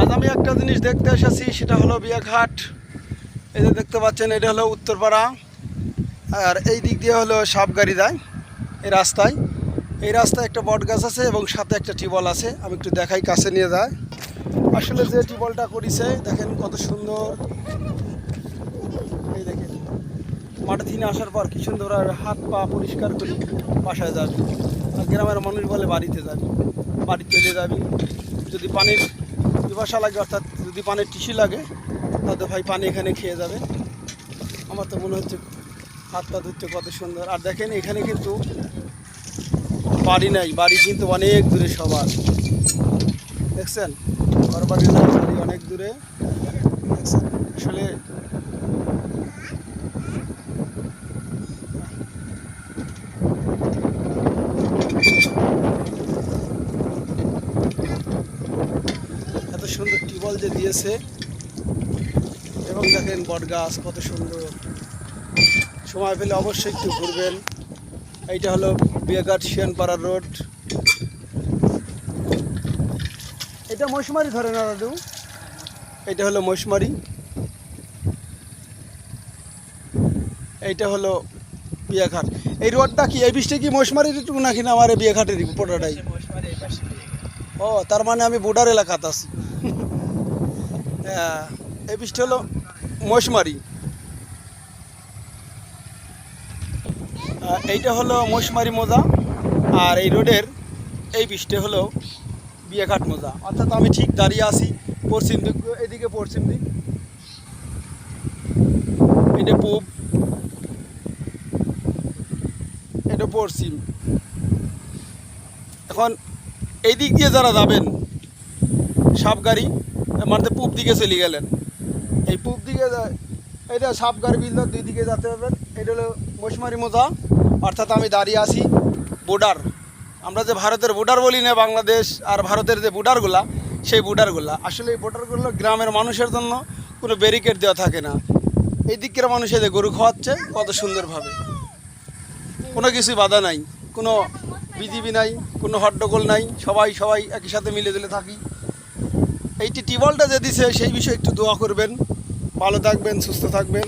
আজ আমি একটা জিনিস দেখতে এসেছি, সেটা হলো বিয়াঘাট। এই যে দেখতে পাচ্ছেন, এটা হলো উত্তরপাড়া। আর এই দিক দিয়ে হলো সাপ গাড়ি যায়, এই রাস্তায়। এই রাস্তায় একটা বট গাছ আছে এবং সাথে একটা টিবল আছে। আমি একটু দেখাই, কাছে নিয়ে যায়। আসলে যে টিবলটা করিছে, দেখেন কত সুন্দর। এই দেখেন, মাঠে থেকে আসার পর কি সুন্দর, আর হাত পা পরিষ্কার করি বাসায় যাবি। আর গ্রামের মানুষ বলে বাড়িতে যাবি বাড়ি চলে যাবি। যদি পানির পিপাসা লাগে, অর্থাৎ যদি পানের টিসি লাগে, তাহলে ভাই পানি এখানে খেয়ে যাবে। আমার তো মনে হচ্ছে হাত পা ধুচ্ছে কত সুন্দর। আর দেখেন, এখানে কিন্তু বাড়ি নাই, বাড়ি কিন্তু অনেক দূরে সবার। দেখছেন? ঘর বাড়ি অনেক দূরে। দেখছেন? আসলে টিউবওয়েল যে দিয়েছে এবং দেখেন বট গাছ কত সুন্দর। সময় পেলে অবশ্যই একটু ঘুরবেন। এইটা হলো বিয়েঘাট শিয়ানপাড়া রোড। এটা মশমারি ধরে না দাদু? এটা হলো মশমারি এইটা হলো বিয়াঘাট। এই রোডটা কি এই বৃষ্টি কি মশমারির একটু নাকি না আমার এই বিয়াঘাটের পুরোটাই ও তার মানে আমি বর্ডার এলাকাতে আছি। এই বৃষ্টি হলো মশমারি। এইটা হলো মশমারি মোজা আর এই রোডের এই বৃষ্টি হলো বিয়েঘাট মোজা। অর্থাৎ আমি ঠিক দাঁড়িয়ে আছি পশ্চিম দিক, এদিকে পশ্চিম দিক। এটা পূব, এটা পশ্চিম। এখন এই দিক দিয়ে যারা যাবেন, সাপ গাড়ি মানে পূব দিকে চলে গেলেন। এই পূব দিকে এটা সাপ গাড়ি বিল দুই দিকে যেতে পারবেন এটা হলো মশমারি মোজা। অর্থাৎ আমি দাঁড়িয়ে আছি বর্ডার আমরা যে ভারতের বর্ডার বলি না, বাংলাদেশ আর ভারতের যে বর্ডারগুলা সেই বর্ডারগুলা আসলে এই বর্ডারগুলো গ্রামের মানুষের জন্য কোনো ব্যারিকেড দেওয়া থাকে না। এই দিকের মানুষ যে গরু খাওয়াচ্ছে, কত সুন্দরভাবে। কোনো কিছুই বাধা নাই, কোনো বিজিবি নাই, কোনো হট্টগোল নাই, সবাই সবাই একই সাথে মিলে দিলে থাকি। এইটি টিবলটা যে দিছে সেই বিষয়ে একটু দোয়া করবেন। ভালো থাকবেন সুস্থ থাকবেন।